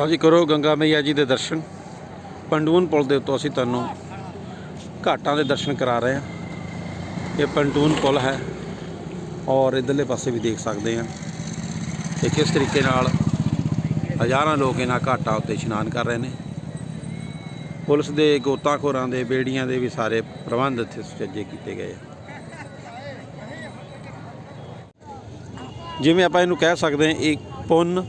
ਲਓ ਜੀ ਕਰੋ ਗੰਗਾ ਮਈਆ ਜੀ ਦੇ ਦਰਸ਼ਨ। ਪੰਡੂਨ ਪੁਲ ਦੇ ਉੱਤੋਂ ਅਸੀਂ ਤੁਹਾਨੂੰ ਘਾਟਾਂ ਦੇ ਦਰਸ਼ਨ ਕਰਾ ਰਹੇ ਹਾਂ। ਇਹ ਪੰਡੂਨ ਪੁਲ ਹੈ ਔਰ ਇਧਰਲੇ ਪਾਸੇ ਵੀ ਦੇਖ ਸਕਦੇ ਹਾਂ। ਕਿ ਕਿਸ ਤਰੀਕੇ ਨਾਲ ਹਜ਼ਾਰਾਂ ਲੋਕ ਇਹਨਾਂ ਘਾਟਾਂ ਉੱਤੇ ਇਸ਼ਨਾਨ ਕਰ ਰਹੇ ਨੇ। ਪੁਲਿਸ ਦੇ ਗੋਤਾਖੋਰਾਂ ਦੇ, ਬੇੜੀਆਂ ਦੇ ਵੀ ਸਾਰੇ ਪ੍ਰਬੰਧ ਇੱਥੇ ਸੁਚੱਜੇ ਕੀਤੇ ਗਏ ਆ। ਜਿਵੇਂ ਆਪਾਂ ਇਹਨੂੰ ਕਹਿ ਸਕਦੇ ਹਾਂ, ਇੱਕ ਪੁੰਨ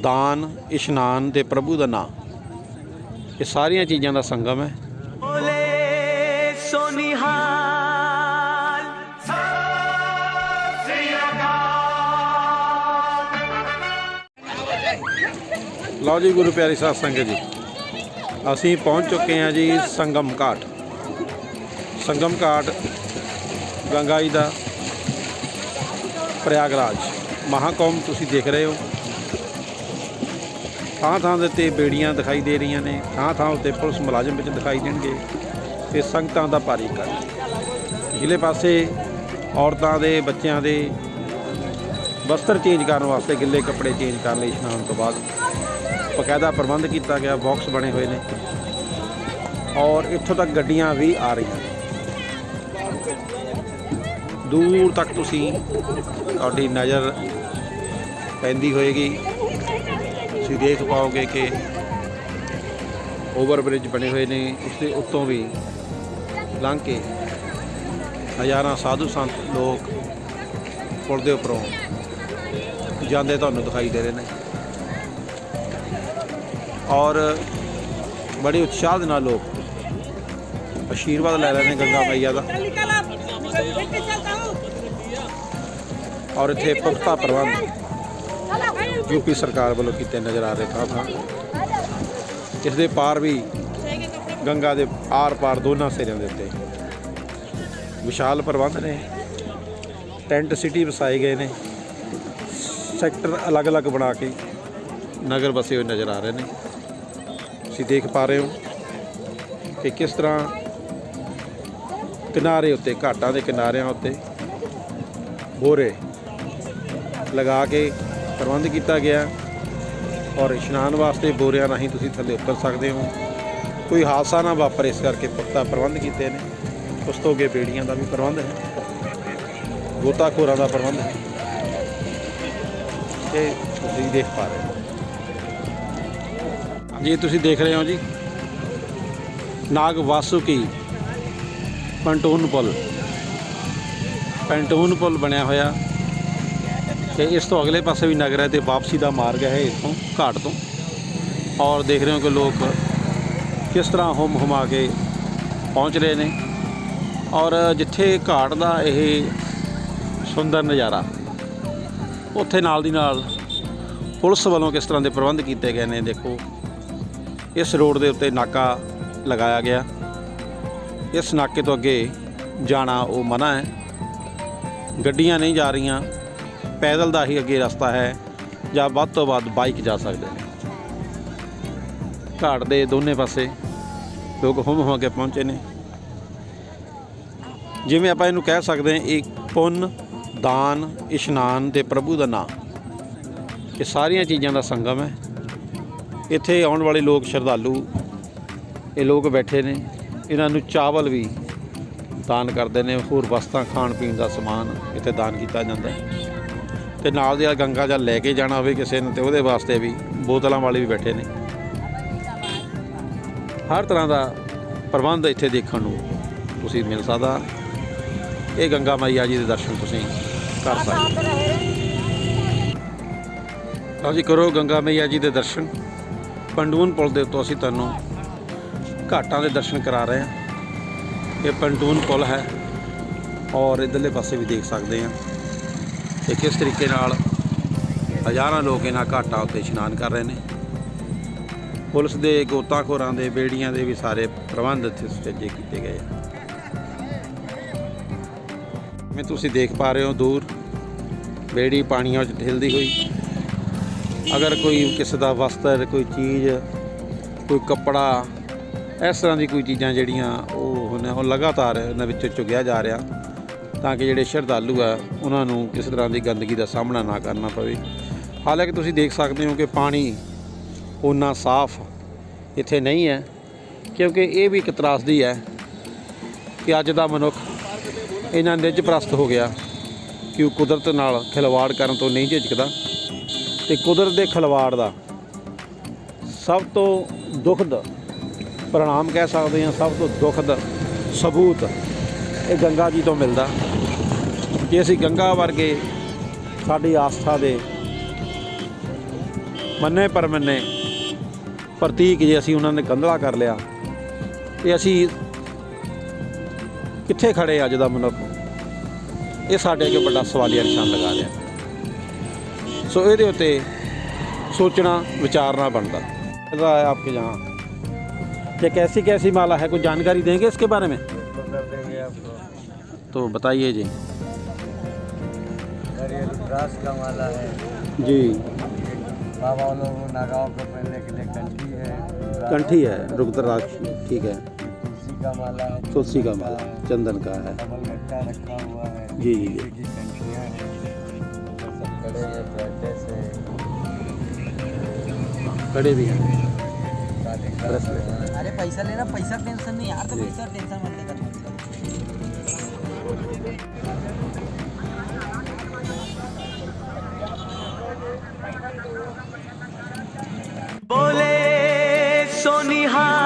ਦਾਨ ਇਸ਼ਨਾਨ ਤੇ ਪ੍ਰਭੂ ਦਾ ਨਾਮ। ਇਹ ਸਾਰੀਆਂ ਚੀਜ਼ਾਂ ਦਾ ਸੰਗਮ ਹੈ। ਬੋਲੇ ਲਓ ਜੀ ਗੁਰੂ ਪਿਆਰੀ ਸਾਧ ਸੰਗਤ ਜੀ। ਅਸੀਂ ਪਹੁੰਚ ਚੁੱਕੇ ਹਾਂ ਜੀ ਸੰਗਮ ਘਾਟ। ਸੰਗਮ ਘਾਟ ਗੰਗਾਈ ਦਾ ਪ੍ਰਯਾਗਰਾਜ। ਮਹਾਕੌਮ ਤੁਸੀਂ ਦੇਖ ਰਹੇ ਹੋ। ਥਾਂ ਥਾਂ ਦੇ ਉੱਤੇ ਬੇੜੀਆਂ ਦਿਖਾਈ ਦੇ ਰਹੀਆਂ ਨੇ ਥਾਂ ਥਾਂ ਉੱਤੇ ਪੁਲਿਸ ਮੁਲਾਜ਼ਮ ਵਿੱਚ ਦਿਖਾਈ ਦੇਣਗੇ ਤੇ ਸੰਗਤਾਂ ਦਾ ਭਾਰੀ ਇਕੱਠ। ਜਿਲੇ ਪਾਸੇ ਔਰਤਾਂ ਦੇ, ਬੱਚਿਆਂ ਦੇ ਵਸਤਰ ਚੇਂਜ ਕਰਨ ਵਾਸਤੇ ਗਿੱਲੇ ਕੱਪੜੇ ਚੇਂਜ ਕਰਨ ਲਈ ਇਸ਼ਨਾਨ ਤੋਂ ਬਾਅਦ ਬਕਾਇਦਾ ਪ੍ਰਬੰਧ ਕੀਤਾ ਗਿਆ, ਬਾਕਸ ਬਣੇ ਹੋਏ ਨੇ ਔਰ ਇੱਥੋਂ ਤੱਕ ਗੱਡੀਆਂ ਵੀ ਆ ਰਹੀਆਂ ਦੂਰ ਤੱਕ ਤੁਸੀਂ ਤੁਹਾਡੀ ਨਜ਼ਰ ਪੈਂਦੀ ਹੋਏਗੀ। ਤੁਸੀਂ ਦੇਖ ਪਾਓਗੇ ਕਿ ਓਵਰ ਬ੍ਰਿਜ ਬਣੇ ਹੋਏ ਨੇ ਉਸ ਦੇ ਉੱਤੋਂ ਵੀ ਲੰਘ ਕੇ ਹਜ਼ਾਰਾਂ ਸਾਧੂ ਸੰਤ ਲੋਕ ਪੁਲ ਦੇ ਉੱਪਰੋਂ ਜਾਂਦੇ ਤੁਹਾਨੂੰ ਦਿਖਾਈ ਦੇ ਰਹੇ ਨੇ। ਔਰ ਬੜੇ ਉਤਸ਼ਾਹ ਦੇ ਨਾਲ ਲੋਕ ਆਸ਼ੀਰਵਾਦ ਲੈ ਰਹੇ ਨੇ ਗੰਗਾ ਮਈਆ ਦਾ। ਔਰ ਇੱਥੇ ਪੁਖਤਾ ਪ੍ਰਬੰਧ ਯੂਪੀ ਸਰਕਾਰ ਵੱਲੋਂ ਕੀਤੇ ਨਜ਼ਰ ਆ ਰਹੇ ਥਾਂ ਇਸ ਦੇ ਪਾਰ ਵੀ ਗੰਗਾ ਦੇ ਆਰ ਪਾਰ ਦੋਨਾਂ ਸਿਰਿਆਂ ਦੇ ਉੱਤੇ ਵਿਸ਼ਾਲ ਪ੍ਰਬੰਧ ਨੇ। ਟੈਂਟ ਸਿਟੀ ਵਸਾਏ ਗਏ ਨੇ। ਸੈਕਟਰ ਅਲੱਗ-ਅਲੱਗ ਬਣਾ ਕੇ ਨਗਰ ਵਸੇ ਹੋਏ ਨਜ਼ਰ ਆ ਰਹੇ ਨੇ। ਤੁਸੀਂ ਦੇਖ ਪਾ ਰਹੇ ਹੋ ਕਿ ਕਿਸ ਤਰ੍ਹਾਂ ਕਿਨਾਰੇ ਉੱਤੇ, ਘਾਟਾਂ ਦੇ ਕਿਨਾਰਿਆਂ ਉੱਤੇ ਬੋਰੇ ਲਗਾ ਕੇ ਪ੍ਰਬੰਧ ਕੀਤਾ ਗਿਆ ਔਰ ਇਸ਼ਨਾਨ ਵਾਸਤੇ ਬੋਰਿਆਂ ਰਾਹੀਂ ਤੁਸੀਂ ਥੱਲੇ ਉਤਰ ਸਕਦੇ ਹੋ। ਕੋਈ ਹਾਦਸਾ ਨਾ ਵਾਪਰੇ ਇਸ ਕਰਕੇ ਪੁਖਤਾ ਪ੍ਰਬੰਧ ਕੀਤੇ ਨੇ। ਉਸ ਤੋਂ ਅੱਗੇ ਬੇੜੀਆਂ ਦਾ ਵੀ ਪ੍ਰਬੰਧ ਹੈ। ਗੋਤਾਖੋਰਾਂ ਦਾ ਪ੍ਰਬੰਧ ਹੈ। ਇਹ ਤੁਸੀਂ ਦੇਖ ਪਾ ਰਹੇ ਹੋ। ਜੀ, ਤੁਸੀਂ ਦੇਖ ਰਹੇ ਹੋ ਜੀ। ਨਾਗ ਵਾਸੁਕੀ ਪੰਟੂਨ ਪੁਲ ਪੈਂਟੂਨ ਪੁਲ ਬਣਿਆ ਹੋਇਆ। ਤੇ ਇਸ ਤੋਂ ਅਗਲੇ ਪਾਸੇ ਵੀ ਨਗਰ ਹੈ ਤੇ ਵਾਪਸੀ ਦਾ ਮਾਰਗ ਹੈ ਇੱਥੋਂ ਘਾਟ ਤੋਂ। ਔਰ ਦੇਖ ਰਹੇ ਹੋ ਕਿ ਲੋਕ ਕਿਸ ਤਰ੍ਹਾਂ ਹੁਮ ਹੁਮਾ ਕੇ ਪਹੁੰਚ ਰਹੇ ਨੇ। ਔਰ ਜਿੱਥੇ ਘਾਟ ਦਾ ਇਹ ਸੁੰਦਰ ਨਜ਼ਾਰਾ, ਉੱਥੇ ਨਾਲ ਦੀ ਨਾਲ ਪੁਲਿਸ ਵੱਲੋਂ ਕਿਸ ਤਰ੍ਹਾਂ ਦੇ ਪ੍ਰਬੰਧ ਕੀਤੇ ਗਏ ਨੇ, ਦੇਖੋ। ਇਸ ਰੋਡ ਦੇ ਉੱਤੇ ਨਾਕਾ ਲਗਾਇਆ ਗਿਆ। ਇਸ ਨਾਕੇ ਤੋਂ ਅੱਗੇ ਜਾਣਾ ਉਹ ਮਨਾ ਹੈ। ਗੱਡੀਆਂ ਨਹੀਂ ਜਾ ਰਹੀਆਂ। ਪੈਦਲ ਦਾ ਹੀ ਅੱਗੇ ਰਸਤਾ ਹੈ ਜਾਂ ਵੱਧ ਤੋਂ ਵੱਧ ਬਾਈਕ ਜਾ ਸਕਦੇ ਨੇ। ਘਾਟ ਦੇ ਦੋਨੇ ਪਾਸੇ ਲੋਕ ਹੁੰਮ ਹੋ ਕੇ ਪਹੁੰਚੇ ਨੇ। ਜਿਵੇਂ ਆਪਾਂ ਇਹਨੂੰ ਕਹਿ ਸਕਦੇ ਹਾਂ ਇੱਕ ਪੁੰਨ, ਦਾਨ, ਇਸ਼ਨਾਨ ਤੇ ਪ੍ਰਭੂ ਦਾ ਨਾਮ। ਇਹ ਸਾਰੀਆਂ ਚੀਜ਼ਾਂ ਦਾ ਸੰਗਮ ਹੈ। ਇੱਥੇ ਆਉਣ ਵਾਲੇ ਲੋਕ ਸ਼ਰਧਾਲੂ, ਇਹ ਲੋਕ ਬੈਠੇ ਨੇ। ਇਹਨਾਂ ਨੂੰ ਚਾਵਲ ਵੀ ਦਾਨ ਕਰਦੇ ਨੇ। ਹੋਰ ਵਸਤਾਂ ਖਾਣ ਪੀਣ ਦਾ ਸਮਾਨ ਇੱਥੇ ਦਾਨ ਕੀਤਾ ਜਾਂਦਾ ਹੈ। ਤੇ ਨਾਲ ਦੇ ਗੰਗਾ ਜਲ ਲੈ ਕੇ ਜਾਣਾ ਹੋਵੇ ਕਿਸੇ ਨੇ ਤੇ ਉਹਦੇ ਵਾਸਤੇ ਵੀ ਬੋਤਲਾਂ ਵਾਲੇ ਵੀ ਬੈਠੇ ਨੇ। ਹਰ ਤਰ੍ਹਾਂ ਦਾ ਪ੍ਰਬੰਧ ਇੱਥੇ ਦੇਖਣ ਨੂੰ ਤੁਸੀਂ ਮਿਲ ਸਕਦਾ। ਇਹ ਗੰਗਾ ਮਾਈਆ ਜੀ ਦੇ ਦਰਸ਼ਨ ਤੁਸੀਂ ਕਰ ਸਕਦੇ ਲਓ ਜੀ, ਕਰੋ ਗੰਗਾ ਮਈਆ ਜੀ ਦੇ ਦਰਸ਼ਨ। ਪੰਡੂਨ ਪੁਲ ਦੇ ਉੱਤੋਂ ਅਸੀਂ ਤੁਹਾਨੂੰ ਘਾਟਾਂ ਦੇ ਦਰਸ਼ਨ ਕਰਾ ਰਹੇ ਹਾਂ। ਇਹ ਪੰਡੂਨ ਪੁਲ ਹੈ ਔਰ ਇਧਰਲੇ ਪਾਸੇ ਵੀ ਦੇਖ ਸਕਦੇ ਹਾਂ। ਕਿ ਕਿਸ ਤਰੀਕੇ ਨਾਲ ਹਜ਼ਾਰਾਂ ਲੋਕ ਇਹਨਾਂ ਘਾਟਾਂ ਉੱਤੇ ਇਸ਼ਨਾਨ ਕਰ ਰਹੇ ਨੇ। ਪੁਲਿਸ ਦੇ ਗੋਤਾਖੋਰਾਂ ਦੇ, ਬੇੜੀਆਂ ਦੇ ਵੀ ਸਾਰੇ ਪ੍ਰਬੰਧ ਇੱਥੇ ਸੁਚੱਜੇ ਕੀਤੇ ਗਏ ਆ। ਜਿਵੇਂ ਤੁਸੀਂ ਦੇਖ ਪਾ ਰਹੇ ਹੋ ਦੂਰ, ਬੇੜੀ ਪਾਣੀਆਂ ਵਿੱਚ ਢਿਲਦੀ ਹੋਈ। ਅਗਰ ਕੋਈ ਕਿਸੇ ਦਾ ਵਸਤਰ, ਕੋਈ ਚੀਜ਼, ਕੋਈ ਕੱਪੜਾ, ਇਸ ਤਰ੍ਹਾਂ ਦੀ ਕੋਈ ਚੀਜ਼ਾਂ ਜਿਹੜੀਆਂ ਉਹ ਹੁਣ ਉਹ ਲਗਾਤਾਰ ਇਹਨਾਂ ਵਿੱਚੋਂ ਚੁਗਿਆ ਜਾ ਰਿਹਾ। ਤਾਂ ਕਿ ਜਿਹੜੇ ਸ਼ਰਧਾਲੂ ਆ, ਉਹਨਾਂ ਨੂੰ ਕਿਸੇ ਤਰ੍ਹਾਂ ਦੀ ਗੰਦਗੀ ਦਾ ਸਾਹਮਣਾ ਨਾ ਕਰਨਾ ਪਵੇ। ਹਾਲਾਂਕਿ ਤੁਸੀਂ ਦੇਖ ਸਕਦੇ ਹੋ ਕਿ ਪਾਣੀ ਉਨਾ ਸਾਫ਼ ਇੱਥੇ ਨਹੀਂ ਹੈ, ਕਿਉਂਕਿ ਇਹ ਵੀ ਇੱਕ ਤਰਾਸਦੀ ਹੈ ਕਿ ਅੱਜ ਦਾ ਮਨੁੱਖ ਇਹਨਾਂ ਨਿੱਜ ਪ੍ਰਸਤ ਹੋ ਗਿਆ ਕਿ ਉਹ ਕੁਦਰਤ ਨਾਲ ਖਿਲਵਾੜ ਕਰਨ ਤੋਂ ਨਹੀਂ ਝਿਜਕਦਾ। ਤੇ ਕੁਦਰਤ ਦੇ ਖਿਲਵਾੜ ਦਾ ਸਭ ਤੋਂ ਦੁਖਦ ਪ੍ਰਣਾਮ ਕਹਿ ਸਕਦੇ ਹਾਂ, ਸਭ ਤੋਂ ਦੁਖਦ ਸਬੂਤ ਇਹ ਗੰਗਾ ਜੀ ਤੋਂ ਮਿਲਦਾ। ਕਿ ਅਸੀਂ ਗੰਗਾ ਵਰਗੇ ਸਾਡੀ ਆਸਥਾ ਦੇ ਮੰਨੇ ਪਰਮੰਨੇ ਪ੍ਰਤੀਕ ਜੇ ਅਸੀਂ ਉਹਨਾਂ ਨੇ ਕੰਧਲਾ ਕਰ ਲਿਆ ਤੇ ਅਸੀਂ ਕਿੱਥੇ ਖੜੇ ਅੱਜ ਦਾ ਮਨੁੱਖ ਇਹ ਸਾਡੇ ਅੱਗੇ ਵੱਡਾ ਸਵਾਲੀਆ ਨਿਸ਼ਾਨ ਲਗਾ ਰਿਹਾ ਸੋ ਇਹਦੇ ਉੱਤੇ ਸੋਚਣਾ ਵਿਚਾਰਨਾ ਬਣਦਾ ऐसा है आपके यहाँ ये कैसी कैसी माला है कुछ जानकारी देंगे इसके बारे में कर देंगे आपको तो बताइए जी और ये का माला है। जी। बाबा लोग नागाओं को पहनने के लिए कंठी है। कंठी है रुद्राक्ष ठीक है। तुलसी का माला है। तुलसी का माला चंदन का है। गट्टा रखा हुआ है। जी, जी, जी। कंठियाँ हैं। सब कड़े हैं कड़े भी हैं। अरे पैसा लेना पैसा टेंशन नहीं यार तो पैसा टेंशन मत लेकर 你好。